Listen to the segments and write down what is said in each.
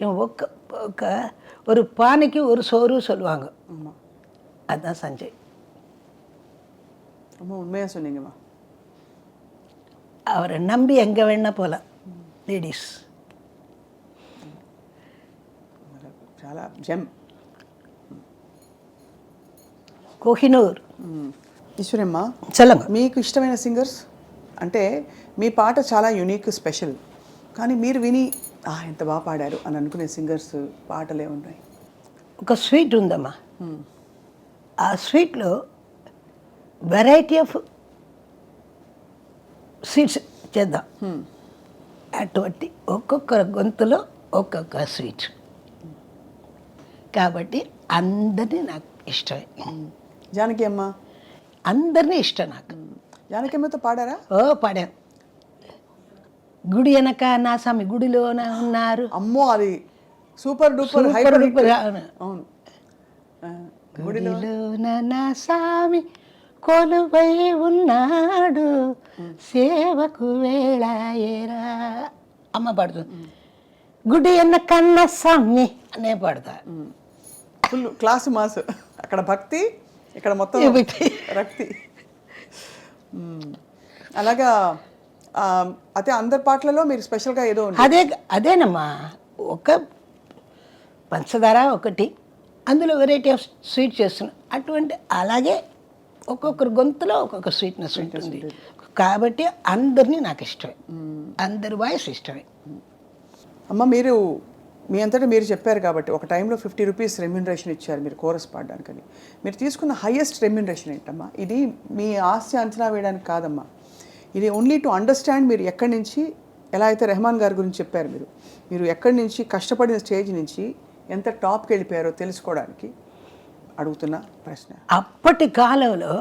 இவன் ஒக்க ஒக்க ஒரு பானைக்கு ஒரு சோறு சொல்லுவாங்க ஆமாம் அதுதான் சஞ்சய் ரொம்ப உண்மையாக சொன்னீங்கம்மா அவரை நம்பி எங்கே வேணா போகலாம் லேடிஸ் చాలా జెమ్ కోహినూర్ ఈశ్వరమ్మ சொல்லுங்க మీకు ఇష్టమైన సింగర్స్ అంటే మీ పాట చాలా యూనిక్ స్పెషల్ కానీ మీరు విని ఆ ఎంత బాగా పాడారు అని అనుకునే సింగర్స్ పాటలే ఉన్నాయి. ఒక స్వీట్ ఉందమ్మా. ఆ స్వీట్లో వెరైటీ ఆఫ్ స్వీట్స్ చేద్దాం. అటువంటి ఒక్కొక్క గొంతులో ఒక్కొక్క స్వీట్ కాబట్టి అందరినీ నాకు ఇష్టమే. జానకి అమ్మ? అందరినీ ఇష్టం నాకు. జానకి అమ్మతో పాడారా? ఓ పాడాను గుడి వెనక నా స్వామి గుడిలోన ఉన్నారు. అమ్మో అది super duper super hyper duper అవును. గుడిలోన నా స్వామి కొలువై ఉన్నాడు. సేవకు వేళాయేరా అమ్మ పాడుతుంది గుడి అన్న కన్న స్వామి అనే పాడతా. Full class mass. అక్కడ భక్తి ఇక్కడ మొత్తం. రక్తి. అలాగా అయితే అందరి పాటలలో మీరు స్పెషల్గా ఏదో అదే అదేనమ్మా. ఒక పంచదార ఒకటి అందులో వెరైటీ ఆఫ్ స్వీట్ చేస్తున్నాం. అటువంటి అలాగే ఒక్కొక్కరు గొంతులో ఒక్కొక్క స్వీట్నెస్ ఉంటుంది. కాబట్టి అందరినీ నాకు ఇష్టమే. అందరి వాయిస్ ఇష్టమే. అమ్మ మీరు మీ అంతటా మీరు చెప్పారు కాబట్టి ఒక టైంలో ఫిఫ్టీ రూపీస్ రెమ్యూనరేషన్ ఇచ్చారు మీరు కోరస్ పాడడానికని. మీరు తీసుకున్న హైయెస్ట్ రెమ్యూనరేషన్ ఏంటమ్మా? ఇది మీ ఆస్తి అంచనా వేయడానికి కాదమ్మా. ఇది ఓన్లీ టు అండర్స్టాండ్ మీరు ఎక్కడి నుంచి ఎలా అయితే రెహమాన్ గారి గురించి చెప్పారు మీరు మీరు ఎక్కడి నుంచి కష్టపడిన స్టేజ్ నుంచి ఎంత టాప్కి వెళ్ళిపోయారో తెలుసుకోవడానికి అడుగుతున్న ప్రశ్న. అప్పటి కాలంలో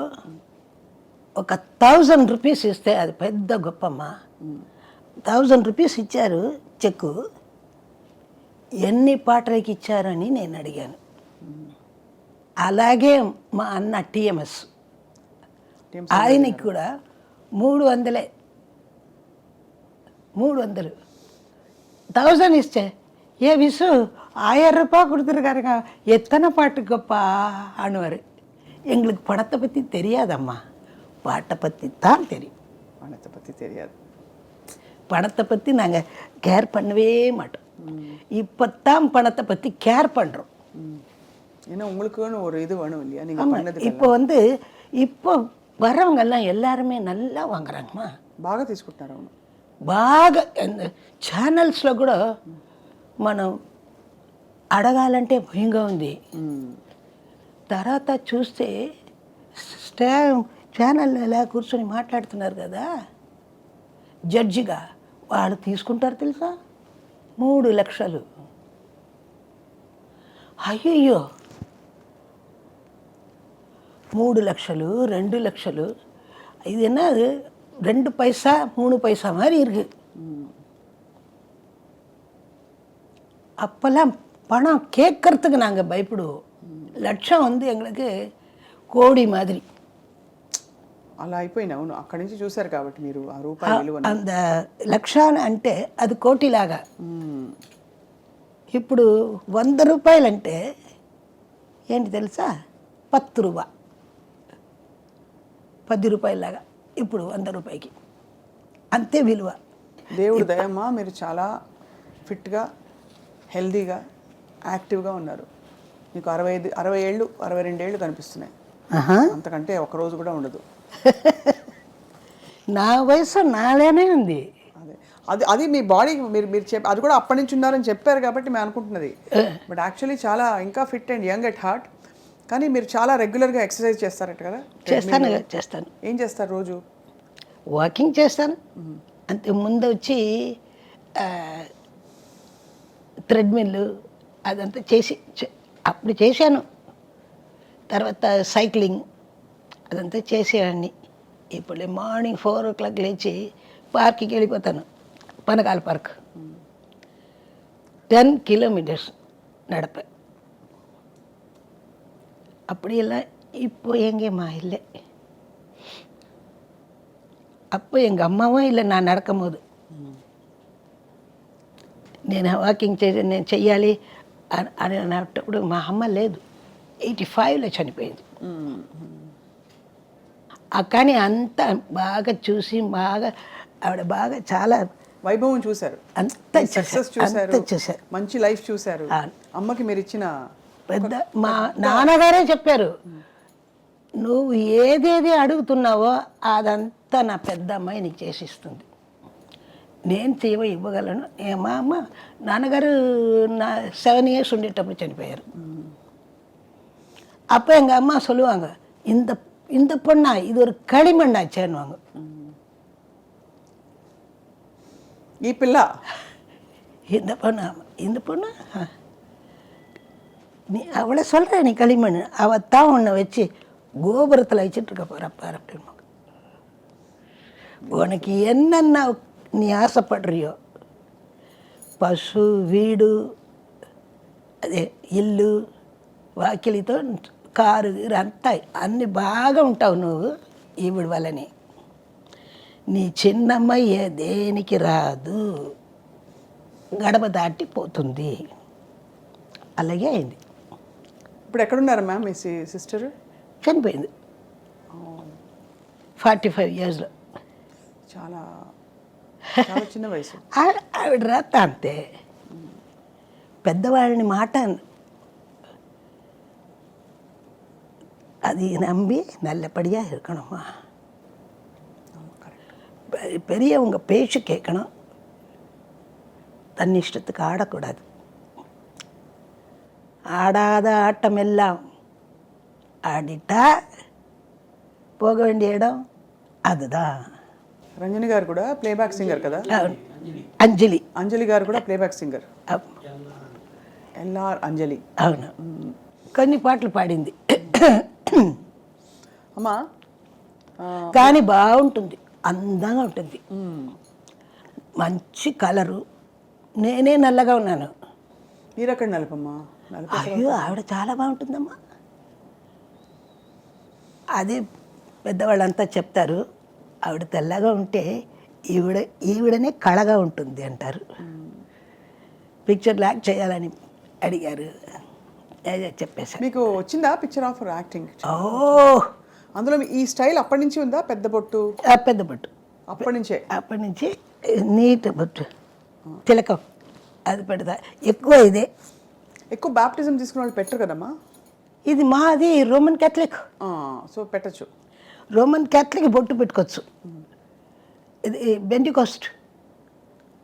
ఒక థౌజండ్ రూపీస్ ఇస్తే అది పెద్ద గొప్పమ్మ. థౌజండ్ రూపీస్ ఇచ్చారు చెక్కు. ఎన్ని పాటలకి ఇచ్చారని నేను అడిగాను. అలాగే మా అన్న టిఎంఎస్. ఆయనకి కూడా మూడు వందలే மூணு வந்துரு தௌசண்ட் இஸ்டே ஏ விசு ஆயிரம் ரூபாய் கொடுத்துருக்காருங்க எத்தனை பாட்டுக்குப்பா ஆணுவார் எங்களுக்கு படத்தை பற்றி தெரியாதம்மா பாட்டை பற்றி தான் தெரியும் பணத்தை பற்றி தெரியாது பணத்தை பற்றி நாங்கள் கேர் பண்ணவே மாட்டோம் இப்போ தான் பணத்தை பற்றி கேர் பண்ணுறோம் ம். ஏன்னா உங்களுக்குன்னு ஒரு இது வேணும் இல்லையா நீங்கள் பண்ணது இப்போ வந்து இப்போ வரவங்கெல்லாம் எல்லாருமே நல்லா வாங்குறாங்கம்மா బాగా తీసుకుంటున్నారు అవును బాగా ఛానల్స్లో కూడా మనం అడగాలంటే భయంగా ఉంది మ్మ్. తర్వాత చూస్తే స్టా ఛానల్ ఎలా కూర్చొని మాట్లాడుతున్నారు కదా జడ్జిగా వాళ్ళు తీసుకుంటారు తెలుసా మూడు లక్షలు అయ్యయ్యో మూడు లక్షలు రెండు లక్షలు இது என்ன அது ரெண்டு பைசா மூணு பைசா மாதிரி இருக்கு அப்போல்லாம் பணம் கேட்கறதுக்கு நாங்கள் பயப்படுவோம் லட்சம் வந்து எங்களுக்கு கோடி மாதிரி అలా అయిపోయింది అవును అక్కడి నుంచి చూశారు కాబట్టి మీరు ఆ రూపాయి విలువను అంద లక్షాన్ని అంటే అది కోటిలాగా మ్మ్. ఇప్పుడు వంద రూపాయలంటే ఏంటి తెలుసా పత్తు రూపా పది రూపాయలాగా ఇప్పుడు వంద రూపాయికి. అంతే విలువ. దేవుడు దయమ్మా మీరు చాలా ఫిట్గా హెల్దీగా యాక్టివ్గా ఉన్నారు. మీకు అరవై ఐదు అరవై ఏళ్ళు అరవై రెండేళ్ళు కనిపిస్తున్నాయి. ఆహా. అంతకంటే ఒక రోజు కూడా ఉండదు. నా వయసు నాలేనే ఉంది. అదే. అది అది మీ బాడీ మీరు మీరు చెప్ అది కూడా అప్పటి నుంచి ఉన్నారని చెప్పారు కాబట్టి మేము అనుకుంటున్నది. బట్ యాక్చువల్లీ చాలా ఇంకా fit and young at heart. కానీ మీరు చాలా రెగ్యులర్గా ఎక్సర్సైజ్ చేస్తారట కదా? చేస్తాను చేస్తాను. ఏం చేస్తారు రోజు? వాకింగ్ చేస్తాను. అంతే ముందు వచ్చి థ్రెడ్మిల్ అదంతా చేసి అప్పుడు చేశాను. తర్వాత సైక్లింగ్ అదంతా చేసేవాడిని. ఇప్పుడు మార్నింగ్ ఫోర్ ఓ క్లాక్ లేచి పార్క్కి వెళ్ళిపోతాను. పనకాల పార్క్. టెన్ కిలోమీటర్స్ నడప அப்படி எல்லாம் இப்போ எங்கேம்மா இல்லை அப்போ எங்கள் அம்மாவும் இல்லை நான் நடக்கும்போது నేను వాకింగ్ చేసి నేను చెయ్యాలి అని అని అన్నప్పుడు మా అమ్మ లేదు ఎయిటీ ఫైవ్లో చనిపోయింది ఆ కానీ అంత బాగా చూసి బాగా ఆవిడ బాగా చాలా వైభవం చూశారు అంత సక్సెస్ చూశారు చూశారు అంత చూశారు మంచి లైఫ్ చూశారు అవును. అమ్మకి మీరు ఇచ్చిన పెద్ద మా నాన్నగారే చెప్పారు నువ్వు ఏదేది అడుగుతున్నావో అదంతా నా పెద్ద అమ్మాయి నీకు చేసిస్తుంది నేను తీవ ఇవ్వగలను ఏ మా అమ్మ నాన్నగారు నా సెవెన్ ఇయర్స్ ఉండేటప్పుడు చనిపోయారు அப்போ எங்கள் அம்மா சொல்லுவாங்க இந்த இந்த பொண்ணா இது ஒரு களிமண்ணாச்சேன்னுவாங்க ఈ పిల్ల இந்த பொண்ணு ஆமா. இந்த பொண்ணு ஆ. நீ அவளை சொல்கிற நீ களிமண் அவள் தான் உன்னை வச்சு கோபுரத்தில் வச்சுட்டு இருக்க போகிற பாரு அப்படின்பாங்க உனக்கு என்னென்ன நீ ఆశపడ్రియో పశు వీడు అదే ఇల్లు వాకిలితో కారు గీరు అంతా అన్ని బాగా ఉంటావు నువ్వు ఈవిడ వలని నీ చిన్నమ్మ ఏ దేనికి రాదు గడప దాటి పోతుంది అలాగే అయింది ఇప్పుడు ఎక్కడున్నారు మ్యామ్ మీ సిస్టర్ చనిపోయింది ఫార్టీ ఫైవ్ ఇయర్స్లో చాలా చాలా చిన్న వయసు ఆవిడ రాత అంతే పెద్దవాళ్ళని మాట அது நம்பி நல்லபடியாக இருக்கணுமா பெ- பெரியவங்க பேச்சு கேட்கணும் தன் இஷ்டத்துக்கு ஆடக்கூடாது ஆடாத ஆட்டமெல்லாம் ஆடிட்டா போக வேண்டிய இடம் அதுதான் రంజని గారు కూడా ప్లేబ్యాక్ సింగర్ కదా అవును. అంజలి అంజలి గారు కూడా ప్లేబ్యాక్ సింగర్ అవ్- ఎల్ఆర్ అంజలి అవును కొన్ని పాటలు పాడింది అమ్మా ఆ, కానీ బాగుంటుంది అందంగా ఉంటుంది మంచి కలరు నేనే నల్లగా ఉన్నాను మీరు ఎక్కడ నలుపమ్మా నలుపు అయ్యో ఆవిడ చాలా బాగుంటుందమ్మా. అది పెద్దవాళ్ళంతా చెప్తారు ఆవిడ తెల్లగా ఉంటే ఈవిడ ఈవిడనే కళగా ఉంటుంది అంటారు. పిక్చర్ లాక్ చేయాలని అడిగారు. చెప్పేశాను మీకు వచ్చిందా పిక్చర్ ఆఫ్ యాక్టింగ్ ఓ అందులో ఈ స్టైల్ అప్పటి నుంచి ఉందా? పెద్ద బొట్టు? పెద్ద బొట్టు. అప్పటి నుంచే? అప్పటి నుంచి నీట్ బొట్టు. తిలకం. అది పెడతా. ఎక్కువ ఇదే. ఎక్కువ బ్యాప్టిజం తీసుకున్న వాళ్ళు పెట్టరు కదమ్మా ఇది మాది రోమన్ క్యాథలిక్ ఆ, సో పెట్టచ్చు రోమన్ క్యాథలిక్ బొట్టు పెట్టుకోవచ్చు ఇది பெண்டிகாஸ்ட்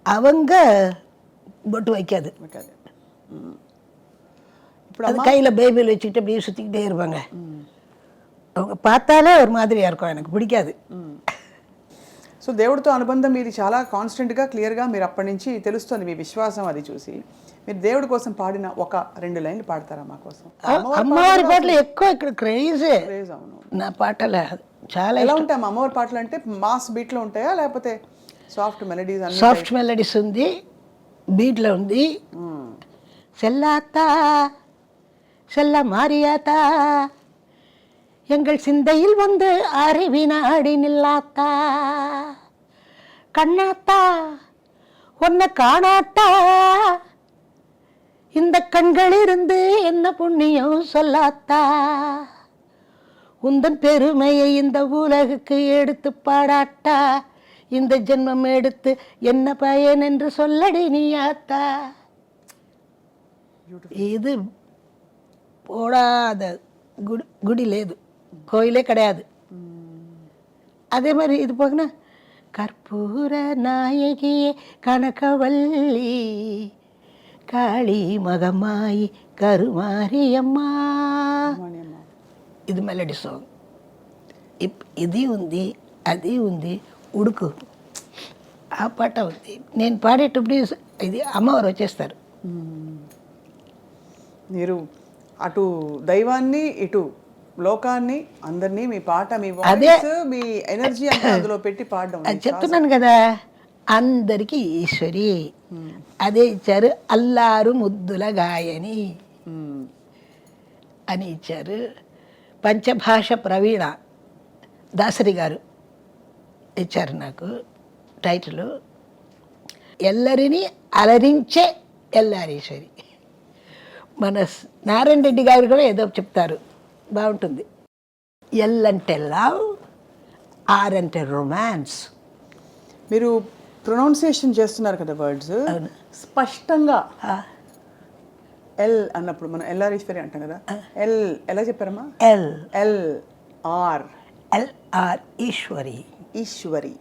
அவங்க பொட்டு வைக்காது పెట్టాలి మ్మ్. ఇప్పుడు அது கையில் பைபிள் வச்சுக்கிட்டு அப்படியே சுற்றிக்கிட்டே இருப்பாங்க அவங்க பார்த்தாலே ஒரு மாதிரியாக இருக்கும் எனக்கு பிடிக்காது సో దేవుడితో అనుబంధం మీది చాలా కాన్స్టెంట్గా క్లియర్గా మీరు అప్పటి నుంచి తెలుస్తుంది మీ విశ్వాసం అది చూసి మీరు దేవుడి కోసం పాడిన ఒక రెండు లైన్లు పాడతారా మా కోసం అమ్మవారి పాటలు ఎక్కువ ఇక్కడ క్రేజే Praise అవును నా పాటలు చాలా ఎలా ఉంటాయి అమ్మ అమ్మవారి పాటలు అంటే మాస్ బీట్లో ఉంటాయా లేకపోతే సాఫ్ట్ మెలడీస్ అన్ని సాఫ్ట్ మెలడీస్ ఉంది బీట్లో ఉంది మ్మ్. செல்லாத்தா செல்ல மாரியாத்தா எங்கள் சிந்தையில் வந்து அறிவினாடி நில்லாத்தா கண்ணாத்தா உன்னை காணாட்டா இந்த கண்கள் இருந்து என்ன புண்ணியம் சொல்லாத்தா? உந்தன் பெருமையை இந்த உலகுக்கு எடுத்து பாடாட்டா? இந்த ஜென்மம் எடுத்து என்ன பயன் என்று சொல்லடி நீ ஆத்தா? இது போடாத. குடி குடி இது. கோயிலே கிடையாது. அதே மாதிரி இது போகனா கற்பூர நாயகியே கனகவல்லி. కాళీ మగమ్మాయి కరుమారియమ్మా. ఇది మెలడీ సాంగ్. ఇది ఉంది అది ఉంది ఉడుకు. ఆ పాట ఉంది. నేను పాడేటప్పుడు ఇది అమ్మవారు వచ్చేస్తారు. మీరు అటు దైవాన్ని ఇటు లోకాన్ని అందరినీ మీ పాట మీ అదే. మీ ఎనర్జీ అందులో పెట్టి పాడడం. చెప్తున్నాను కదా అందరికీ ఈశ్వరి. అదే ఇచ్చారు అల్లారు ముద్దుల గాయని. అని ఇచ్చారు పంచభాష ప్రవీణ దాసరి గారు ఇచ్చారు నాకు టైటిల్. ఎల్లరిని అలరించే ఎల్లారీశ్వరి. మన నారాయణ రెడ్డి గారు కూడా ఏదో చెప్తారు. బాగుంటుంది. ఎల్ అంటే లవ్ ఆర్ అంటే రొమాన్స్ మీరు ప్రొనౌన్సియేషన్ చేస్తున్నారు కదా వర్డ్స్. స్పష్టంగా ఎల్ అన్నప్పుడు మనం ఎల్ఆరీశ్వరి అంటాం కదా. ఎల్ ఎలా చెప్పారమ్మా? L. L R. L R Eswari. Eswari.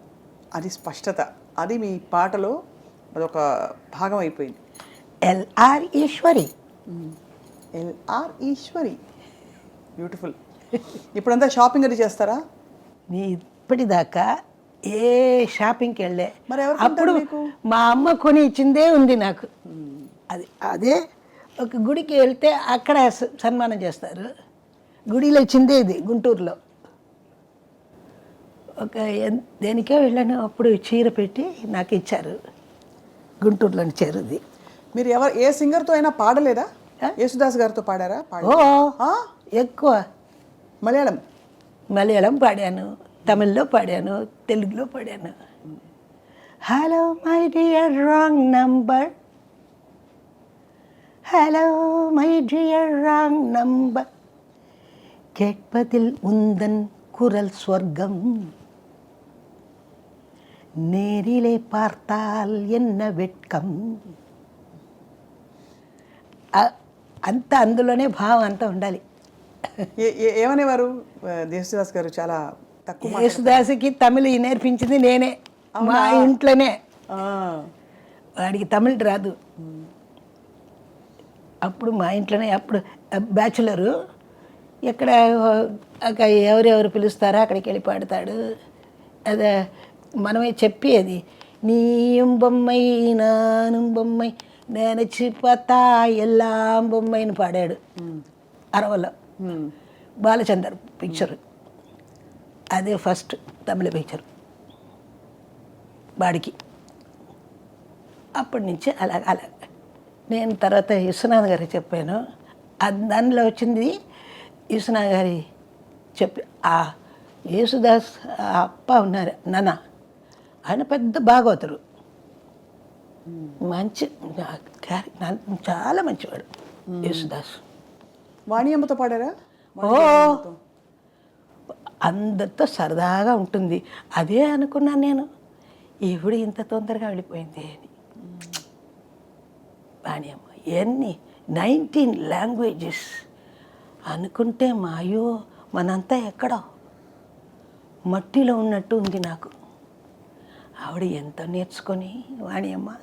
అది స్పష్టత. అది మీ పాటలో అదొక భాగం అయిపోయింది. L R Eswari. L R Eswari. Beautiful. ఇప్పుడంతా షాపింగ్ అది చేస్తారా? ఇప్పటిదాకా ఏ షాపింగ్కి వెళ్ళే. మరి అప్పుడు? మా అమ్మ కొని ఇచ్చిందే ఉంది నాకు. అది అదే ఒక గుడికి వెళ్తే అక్కడ స- సన్మానం చేస్తారు. గుడిలో ఇచ్చిందే ఇది గుంటూరులో. ఒక దేనికో వెళ్ళాను అప్పుడు చీర పెట్టి నాకు ఇచ్చారు. గుంటూరులోని చీరది. మీరు ఎవరు ఏ సింగర్తో అయినా పాడలేదా? యేసుదాస్ గారితో పాడారా? పాడ ఓ ఆ? ఎక్కువ. మలయాళం. మలయాళం పాడాను. తమిళ్ళో పాడాను తెలుగులో పాడాను. Hello my dear wrong number hello my dear wrong number കേൾപ്പതിൽ ఉందన్ కురల్ స్వర్గం నేరిలే పార్తాల్ ఎన్న వెట్కం అంత అందులోనే భావం అంతా ఉండాలి ఏమనేవారు? దేశదాస్ గారు చాలా తక్కువ యేసుదాసుకి తమిళ నేర్పించింది నేనే. మా ఇంట్లోనే. వాడికి తమిళ రాదు. అప్పుడు మా ఇంట్లోనే అప్పుడు బ్యాచులరు. ఎక్కడ ఎవరెవరు పిలుస్తారో అక్కడికి వెళ్ళి పాడతాడు. అదే మనమే చెప్పేది నీయం బొమ్మై నాను బొమ్మై నేను చిపతా ఎల్లాం బొమ్మైని పాడాడు. అరవలో. ఉమ్. బాలచందర్ పిక్చర్ అదే ఫస్ట్ తమిళ పిక్చర్ వాడికి. అప్పటి నుంచి అలా అలా. నేను తర్వాత విశ్వనాథ్ గారికి చెప్పాను. దానిలో వచ్చింది విశ్వనాథ్ గారి చెప్పి ఆ యేసుదాస్ అప్ప ఉన్నారు నాన్న. ఆయన పెద్ద భాగవతుడు. మంచి చాలా మంచివాడు యేసుదాస్. వాణి అమ్మతో పాడారా? ఓ! అందరితో సరదాగా ఉంటుంది. అదే అనుకున్నాను నేను. ఈవిడ ఇంత తొందరగా వెళ్ళిపోయింది అని. వాణి అమ్మ ఎన్ని? Nineteen languages. అనుకుంటే మాయో మనంతా ఎక్కడో? మట్టిలో ఉన్నట్టు ఉంది నాకు. ఆవిడ ఎంత నేర్చుకొని వాణి అమ్మ